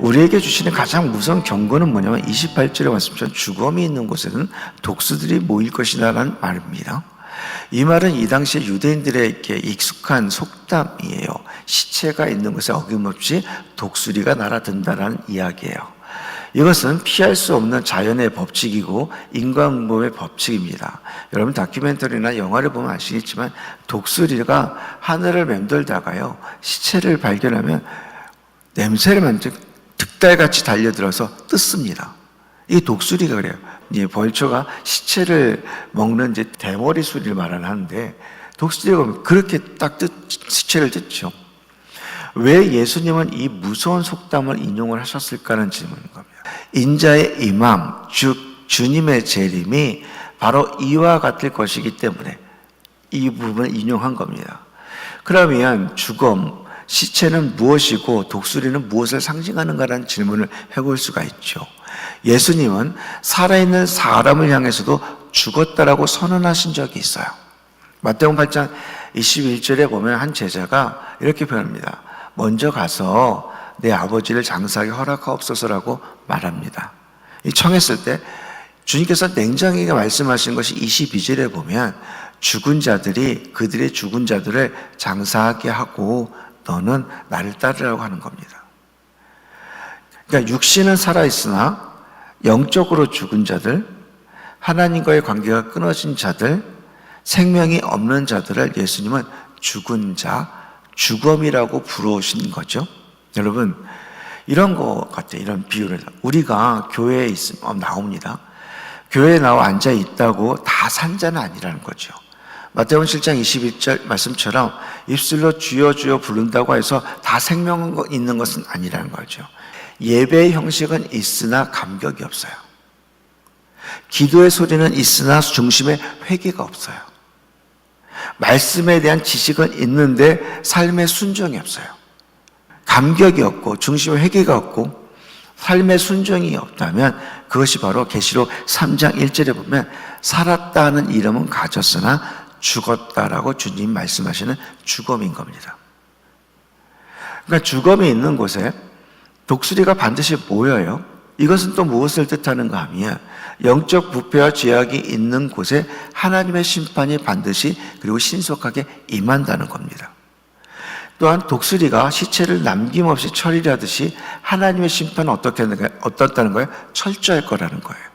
우리에게 주시는 가장 무서운 경고는 뭐냐면 28절에 말씀처럼 죽음이 있는 곳에는 독수들이 모일 것이다라는 말입니다. 이 말은 이 당시에 유대인들에게 익숙한 속담이에요. 시체가 있는 곳에 어김없이 독수리가 날아든다라는 이야기예요. 이것은 피할 수 없는 자연의 법칙이고 인간몸의 법칙입니다. 여러분 다큐멘터리나 영화를 보면 아시겠지만 독수리가 하늘을 맴돌다가요 시체를 발견하면 냄새를 맡는 득달같이 달려들어서 뜯습니다. 이 독수리가 그래요. 이제 벌초가 시체를 먹는 이제 대머리 수리를 말하는데 독수리가 그렇게 딱 뜯, 시체를 뜯죠. 왜 예수님은 이 무서운 속담을 인용을 하셨을까는 질문인 겁니다. 인자의 임함, 즉 주님의 재림이 바로 이와 같을 것이기 때문에 이 부분을 인용한 겁니다. 그러면 죽음, 시체는 무엇이고 독수리는 무엇을 상징하는가라는 질문을 해볼 수가 있죠. 예수님은 살아있는 사람을 향해서도 죽었다라고 선언하신 적이 있어요. 마태복음 8장 21절에 보면 한 제자가 이렇게 표현합니다. 먼저 가서 내 아버지를 장사하게 허락하옵소서라고 말합니다. 이 청했을 때 주님께서 냉정하게 말씀하신 것이 22절에 보면 죽은 자들이 그들의 죽은 자들을 장사하게 하고 너는 나를 따르라고 하는 겁니다. 그러니까 육신은 살아있으나 영적으로 죽은 자들, 하나님과의 관계가 끊어진 자들, 생명이 없는 자들을 예수님은 죽은 자, 죽음이라고 부르신 거죠. 여러분, 이런 것 같아요. 이런 비유를. 우리가 교회에 있으면 나옵니다. 교회에 나와 앉아 있다고 다 산 자는 아니라는 거죠. 마태복음 7장 21절 말씀처럼 입술로 주여 주여 부른다고 해서 다 생명 있는 것은 아니라는 거죠. 예배의 형식은 있으나 감격이 없어요. 기도의 소리는 있으나 중심에 회개가 없어요. 말씀에 대한 지식은 있는데 삶의 순종이 없어요. 감격이 없고 중심에 회개가 없고 삶의 순종이 없다면 그것이 바로 계시록 3장 1절에 보면 살았다는 이름은 가졌으나 죽었다라고 주님 말씀하시는 죽음인 겁니다. 그러니까 죽음이 있는 곳에 독수리가 반드시 모여요. 이것은 또 무엇을 뜻하는가 하면 영적 부패와 죄악이 있는 곳에 하나님의 심판이 반드시 그리고 신속하게 임한다는 겁니다. 또한 독수리가 시체를 남김없이 처리하듯이 하나님의 심판은 어떻게 어떻다는 거예요? 철저할 거라는 거예요.